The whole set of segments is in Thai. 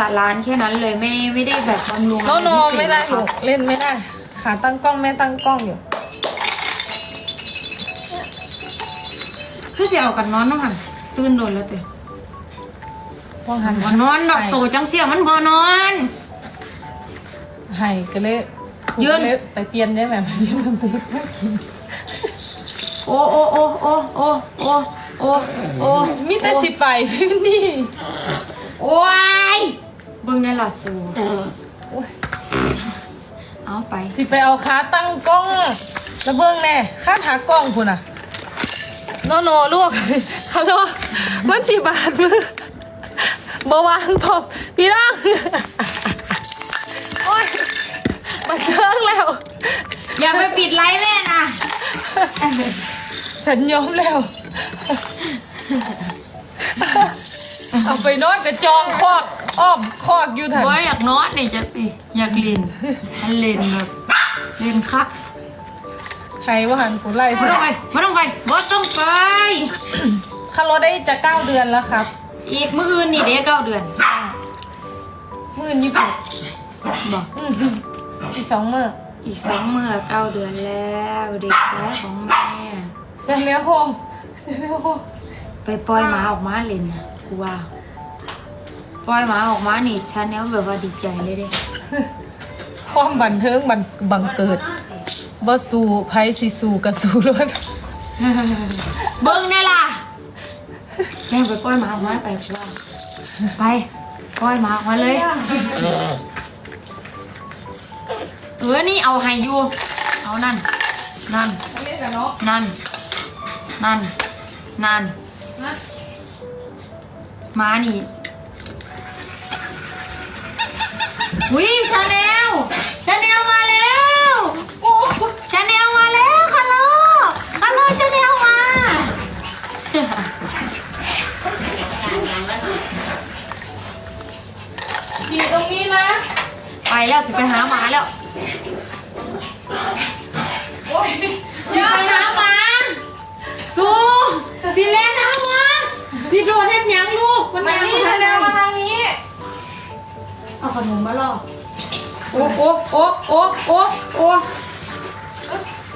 สะร้านแค่นั้นเลยไม่ไม่ได้แบบบำรุงโนโนอะรพิเศษไม่ได้นะคะลูกเล่นไม่ได้ขาตั้งกล้องแม่ตั้งกล้องอยู่คือสิเอากันนอนเนาะค่ะตื่นโดนแล้วเตะว่างหันวันนอนดอกโตจังเสียมันบ่นอนไห้ก็เลยยืนก็เลยไปเปลี่ยนได้ไหมไปเปลี่ยนทำไปกินโอ้โอ้โอ้โอ้โอ้โอ้โอ้โอ้มีแต่สิไปพี่นี่โอ้ยเบิ่งในหลัดสูโอ้ยเอาไปสิไปเอาขาตั้งกล้อง แล้วเบิ่งแน่ค่าหากล้องคุณอะโนโนลูกฮัลโหลมันสิบาทมือบ่วางพบพี่น้องโอ้ยมาเชิงแล้ว อย่าไปปิดไลฟ์แม่นะฉันยอมแล้ว เอาไปนอนกระจองคอก อ้อมคอกอยู่ถันโอ้ยอยากนอนนี่จะสิ อยากเล่นอันเล่นแบบเล่นคักใครว่าหันกูไล่ไม่สิต้องไปไม่ต้องไปบ่ต้องไปคันรถได้จะเก้าเดือนแล้วครับ อีกมื้ออื่นนี่เด้เก้าเดือนมื่นยี่สิบบอกอืมอีกสองมื่ออีกสองมื้อเก้าเดือนแล้วเด็กแท้ของแม่เชียร์เลี้ยงโฮมเชียร์เลี้ยงโฮมไปปล่อยหมาออกมาเล่นนะกูว่า ปล่อยหมาออกมานี่ฉันเนี้ยแบบว่าดีใจเลยเด้ความบันเทิงบันบังเกิดบ่สู่ไพสิสู่กับสู่รถเบิ้งได้ล่ะแม่งไปปล่อยหมาออกมาไปกูว่าไปปล่อยหมาออกมาเลยเออนี่เอาให้อยู่เอานั่น นั่นนี่กับน้องนั่น นั่น นั่นหมานี่ วิชาแนลชาแนลมาแล้วโอ้ชาแนลมาแล้วฮัลโหลฮัลโหลชาแนลมาอยู่ตรงนี้นะ ไปแล้วจะไปหาหมาแล้วโอ้ยจะไปหาหมาสู้สิเล่นหาหมาสิโดดเทพยังลูกมานี่แล้วมาทางนี้ เอาขนมมาล่อโอ้โอ้โอ้โอ้โอ้โอ้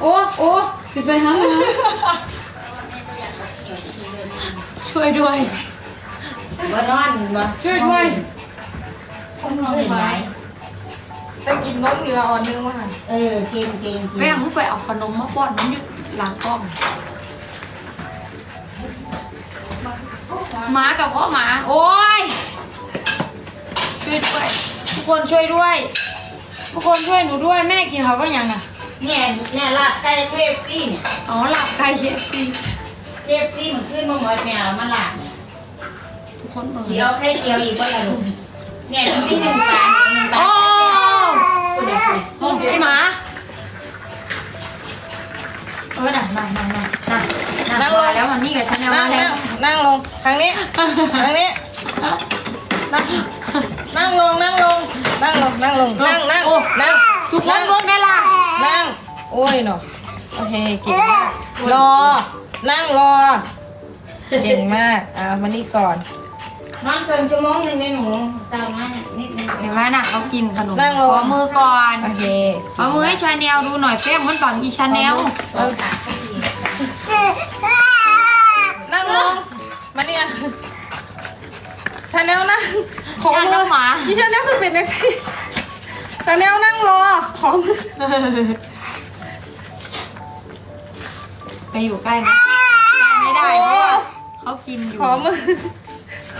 โอ้โอ้สิไปหาหมาช่วยด้วยว่านอนบ่ช่วยด้วยนอนไหมไปกินนมเหลืออ่อนนึงมาหันเออกินกินกินแม่มึงไปเอาขนมมาป้อนมันอยู่หลังกล้องหมากับพ่อหมา โอ้ยช่ วยด้วย ทุกคนช่วยด้วย ทุกคนช่วยหนูด้วยแม่กินเขาก็ยังอะเนี่ยเนี่ยลาบไก่เคฟซี่เนี่ยอ๋อหลับไก่เคฟซีเคฟซี่มันขึ้นมาหมดแมวมาลาบเนี่ยทุกคนเปิดเดี๋ยวไข่เจียวอีกว่าละลูกเนี่ยที่หนึ่งปานหนึ่งปาโอ้นคุณเด็กโอ้ไอหมาเออน่ะนั่นนั่นนั่นนั่นนั่นมาแล้วมันนี่กับฉันแล้วนั่มางแล้นั่วงนั่งลงทางนี้ทางนี้นั่งนั่งลงนั่งลง นั่งลงนั่งลง นั่งนั่งโอ้ นั่งทุกคนเบิ่งได้ล่ะนั่ง โอ้ยเนาะโอเคเก่งมากรอ นั่งรอ เก่งมาก อะมานี่ก่อน นอนเกินชั่วโมงหนึ่งในหนูสั่งมานิดนึงเห็นไหมน่ะเขากินขนมนั่งลง ขอมือก่อนโอเคเอามือให้ชาแนลดูหน่อยแป้งมันฝังอีชาแนลเอานั่งลง มาเนี่ยชาแนลนั่งของญาติมืน้อองหมาพี่ชาแนลคือเป็นนักสิ ชาแนลนั่งรอ ของมือไปอยู่ใกล้ไหมใกล้ไม่ได้เพราะว่าเขากินอยู่ของมือ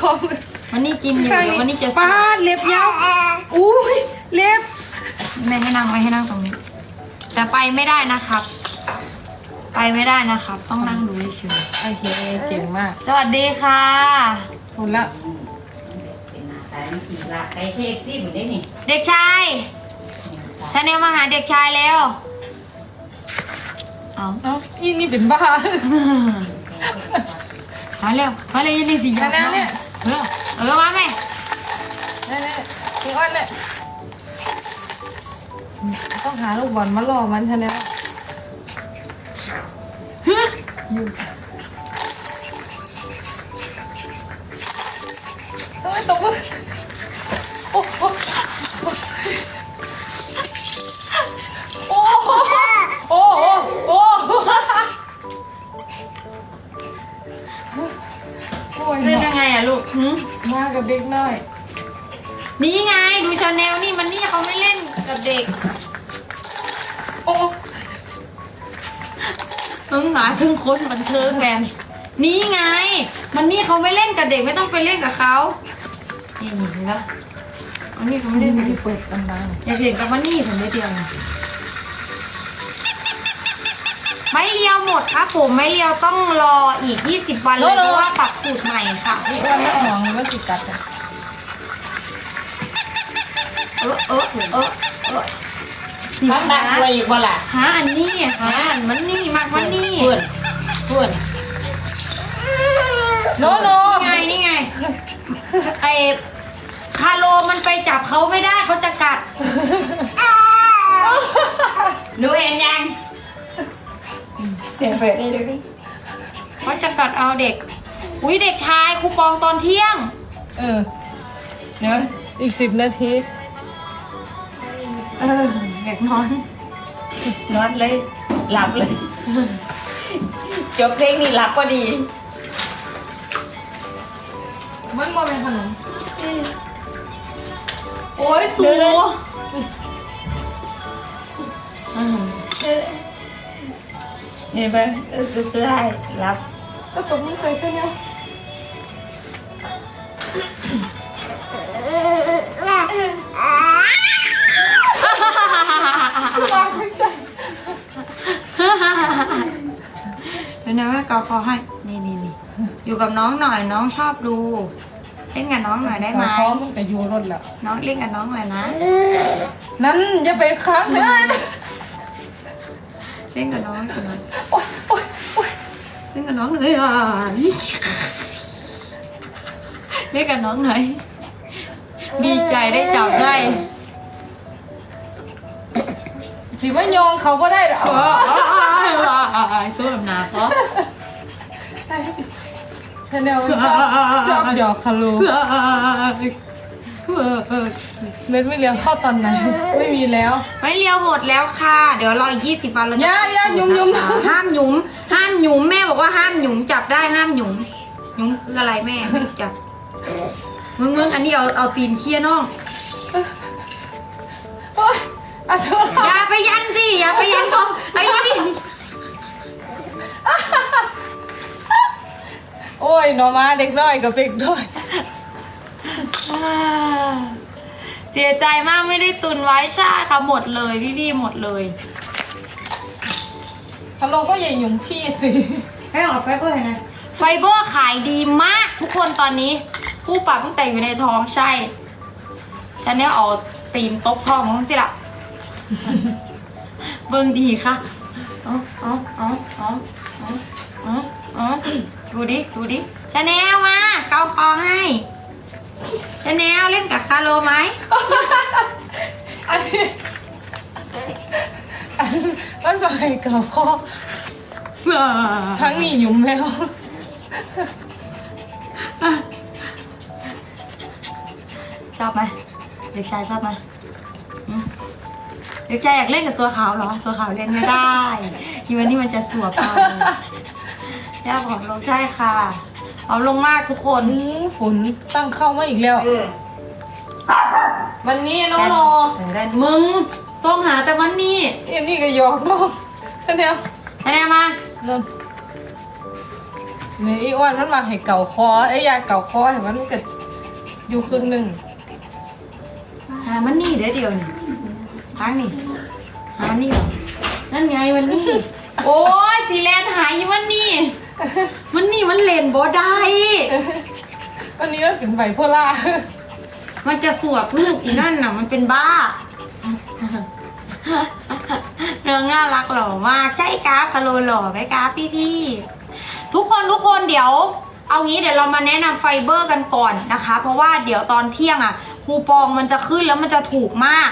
ของมือวันนี้กินอยู่ข้างเดี๋ยววันนี้จะปาดเล็บยาวอุ้ยเล็บแม่ให้นั่งไว้ให้นั่งตรงนี้ แต่ไปไม่ได้นะครับ ไปไม่ได้นะครับ ต้องนั่งดูเฉยโอเคเก่งมากๆสวัสดีค่ะคุณละเป็นหน้าตาสีลาบไก่เคฟซี่เหมือนได้นี่เด็กชาย ชาแนลมาหาเด็กชายแล้ว เอาเอ้าอีนี่เป็นบ้ามาเร็วมาเลยยี่นี่สิชาแนลเนี่ยเออเออมาแม่นี่นี่พี่อ้วนเนี่ยต้องหาลูกบอลมาล่อมันชาแนลอ เด็ก โอ้ถึงหาถึงคนบันเทิงแกมนี่ไง มันนี่เขาไม่เล่นกับเด็กไม่ต้องไปเล่นกับเขานี่เห็นปะอันนี้เขาไม่เล่นกับเด็กเปิดกันมาอยากเห็นกับมันนี่ถึงได้เดียวนะไม่เลียวหมดครับผมไม่เลียวต้องรออีก 20 วันเลยเพราะว่าปรับสูตรใหม่ค่ะนี่อ้วนไม่ห่วงมันสิกัดอะเออเออเออเออมันดักไว้อีกบ่ล่ะหาอันนี้หาอันมันนี่มากมันนี่เพื่อนเพื่อนโนโนนี่ไงนี่ไงไอคาโลมันไปจับเขาไม่ได้เขาจะกัดหนูเห็นยังเห็นเฟซได้เลยเขาจะกัดเอาเด็ก อุ้ยเด็กชายคูปองตอนเที่ยง เออเดี๋ยวอีกสิบนาที เออเด็กนอน นอนเลย หลับเลย จบเพลงนี้หลับพอดี มันบ่เป็นขนมโอ้ยสูเดี๋ยว อืมเห็นไหมเออสุดท้ายหลับ ก็ตรงนี้เคยใช่ไหม เดี๋ยวนะแม่เกาคอให้ นี่นี่นี่อยู่กับน้องหน่อยน้องชอบดู เล่นกับน้องหน่อยได้ไหมพร้อมมันก็อยู่รถแล้ว น้องเล่นกับน้องหน่อยนะ นั้นอย่าไปค้างเลยเล่นกับน้องเล่นกับน้องโอ๊ยโอ๊ยโอ๊ยเล่นกับน้องหน่อยอะเล่นกับน้องหน่อย ดีใจได้จับได้ สิว่ายองเขาก็ได้หรอว้าวว้าวว้าวสู้แบบนาเพราะแนวชอบชอบหยอกคารูเม็ดไม่เลี้ยงเข้าตอนไหนไม่มีแล้ว ไม่เลี้ยวหมดแล้วค่ะ เดี๋ยวรออีกยี่สิบวันเราจะอย่าอย่าหยุมหยุมห้ามหยุม ห้ามหยุมแม่บอกว่าห้ามหยุมจับได้ห้ามหยุมหยุมคืออะไรแม่จับมึงมึงอันนี้เอาเอาตีนเคี่ยน้องโอ๊ยอะเธอ ไปยันสิ อย่าไปยันเขาไอ้นี่โอ้ยหนอมาเด็กน้อยกับเด็กน้อยเสียใจมากไม่ได้ตุนไว้ใช่ค่ะหมดเลยพี่พี่ๆหมดเลยคารูก็อย่าหยุ่มพี่สิ ให้ออกไฟเบอร์นะไฟเบอร์ขายดีมากทุกคนตอนนี้ ผู้ปรับตั้งแต่อยู่ในท้องใช่ ฉันเนี่ยเอาตีนตบท้องมึงสิละ เบิ่งดีค่ะเอาเอาเอาเอาเอาเอาเอาดูดิ ดูดิชาแนลมา เกาคอให้ชาแนลเล่นกับคาโลไหม อันนี้อันมันไปกับพ่อทั้งนี้หยุ่มแล้ว ชอบไหมเด็กชายชอบไหมอืม เด็กชายอยากเล่นกับตัวขาวเหรอ ตัวขาวเล่นไม่ได้อีวันนี้มันจะสวบเอาย่าผอมลงใช่ค่ะผอมลงมากทุกคนอืมฝนตั้งเข้ามาอีกแล้ว เออวันนี้น้องโนแต่แดนมึงส่งหาแต่วันนี้อันนี้ก็หยอกน้องชาแนลชาแนลมานั่นนี่อีอ้วนมันมาให้เก่าคอไอ้ยยาเก่าคอเห็นมันเกิดอยู่ครึ่งหนึ่งหามันนี่เดี๋ยวเดียวนี่ ทางนี่หามันนี่เหรอนั่นไงมันนี่โอ้ยสีแลนหายอยู่มันนี่มันนี่มันเล่นบ่ได้วันนี้ก็เป็นไบโพล่ามันจะสวบลูกอีนั่นน่ะ มันเป็นบ้าเรื่องน่ารักหล่อมากใช่กราฟคาโลหล่อไหมกราฟพี่พี่ๆทุกคนทุกคนเดี๋ยว เอางี้เดี๋ยวเรามาแนะนำไฟเบอร์กันก่อนนะคะ เพราะว่าเดี๋ยวตอนเที่ยงอะคูปองมันจะขึ้นแล้วมันจะถูกมาก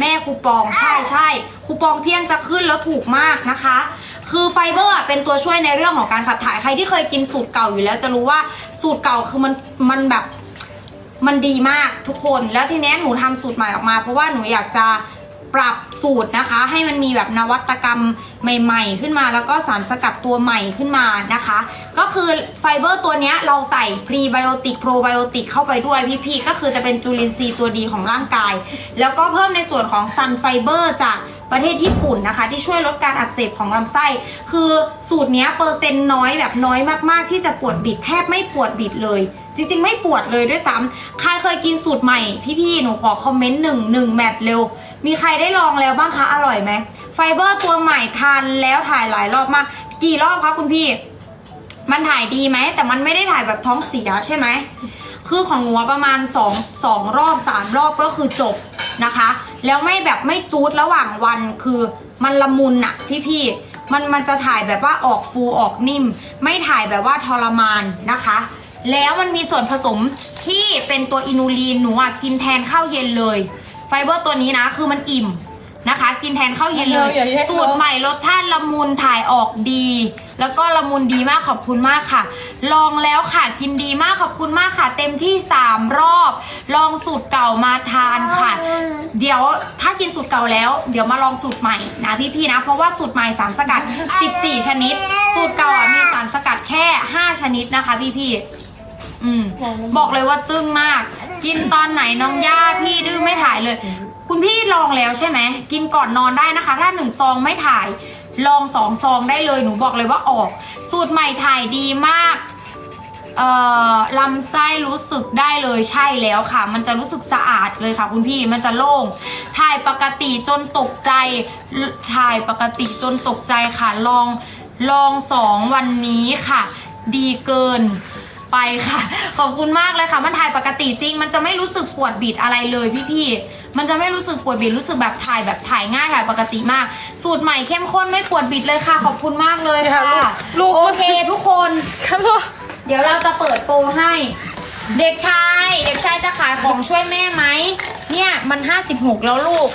แม่คูปองใช่ใช่คูปองเที่ยงจะขึ้นแล้วถูกมากนะคะ คือไฟเบอร์อะเป็นตัวช่วยในเรื่องของการขับถ่ายใครที่เคยกินสูตรเก่าอยู่แล้วจะรู้ว่าสูตรเก่าคือมันมันแบบมันดีมากทุกคน แล้วทีนี้หนูทำสูตรใหม่ออกมา เพราะว่าหนูอยากจะ ปรับสูตรนะคะ ให้มันมีแบบนวัตกรรมใหม่ ๆ ขึ้นมา แล้วก็สารสกัดตัวใหม่ขึ้นมานะคะ ก็คือไฟเบอร์ตัวนี้เราใส่พรีไบโอติกโปรไบโอติกเข้าไปด้วยพี่ๆก็คือจะเป็นจุลินทรีย์ตัวดีของร่างกาย แล้วก็เพิ่มในส่วนของซันไฟเบอร์จากประเทศญี่ปุ่นนะคะ ที่ช่วยลดการอักเสบของลำไส้ คือสูตรนี้เปอร์เซ็นต์น้อยแบบน้อยมากๆ ที่จะปวดบิดแทบไม่ปวดบิดเลย จริง ๆ ไม่ปวดเลยด้วยซ้ำใครเคยกินสูตรใหม่ พี่ๆหนูขอคอมเมนต์หนึ่งหนึ่งแมทเร็ว มีใครได้ลองแล้วบ้างคะ อร่อยไหม ไฟเบอร์ตัวใหม่ทานแล้วถ่ายหลายรอบมาก กี่รอบคะคุณพี่ มันถ่ายดีไหม แต่มันไม่ได้ถ่ายแบบท้องเสียใช่ไหม คือของหัวประมาณ2 2รอบ 3 รอบก็คือจบนะคะ แล้วไม่แบบไม่จูดระหว่างวันคือมันละมุนอะพี่ๆ มันมันจะถ่ายแบบว่าออกฟูออกนิ่ม ไม่ถ่ายแบบว่าทรมานนะคะแล้วมันมีส่วนผสมที่เป็นตัวอินูลีนหนูอะกินแทนข้าวเย็นเลย ไฟเบอร์ตัวนี้นะ คือมันอิ่มนะคะ กินแทนข้าวเย็นเลยอย่าแยกเนอะสูตรใหม่รสชาติละมุนถ่ายออกดี แล้วก็ละมุนดีมากขอบคุณมากค่ะ ลองแล้วค่ะกินดีมากขอบคุณมากค่ะ เต็มที่ 3 รอบ ลองสูตรเก่ามาทานค่ะ เดี๋ยวถ้ากินสูตรเก่าแล้ว เดี๋ยวมาลองสูตรใหม่นะพี่ๆนะ เพราะว่าสูตรใหม่สารสกัด 14 ชนิด สูตรเก่าอะมีสารสกัดแค่ 5 ชนิดนะคะพี่ๆอืมบอกเลยว่าจึ้งมาก กินตอนไหนน้องย่าพี่ดื้อไม่ถ่ายเลย คุณพี่ลองแล้วใช่ไหมกินก่อนนอนได้นะคะ ถ้าหนึ่งซองไม่ถ่าย ลองสองซองได้เลยหนูบอกเลยว่าออก สูตรใหม่ถ่ายดีมากเอ่อลำไส้รู้สึกได้เลยใช่แล้วค่ะ มันจะรู้สึกสะอาดเลยค่ะคุณพี่มันจะโล่ง ถ่ายปกติจนตกใจ ถ่ายปกติจนตกใจค่ะ ลองลองสองวันนี้ค่ะ ดีเกิน ไปค่ะ ขอบคุณมากเลยค่ะ มันถ่ายปกติจริง มันจะไม่รู้สึกปวดบิดอะไรเลยพี่ๆ มันจะไม่รู้สึกปวดบิดรู้สึกแบบถ่ายแบบถ่ายง่ายถ่ายปกติมาก สูตรใหม่เข้มข้นไม่ปวดบิดเลยค่ะ ขอบคุณมากเลยค่ะลูกโอเคทุกคน ครับพ่อเดี๋ยวเราจะเปิดโปรให้ เด็กชาย เด็กชายจะขายของช่วยแม่ไหม เนี่ยมัน 56 แล้วลูก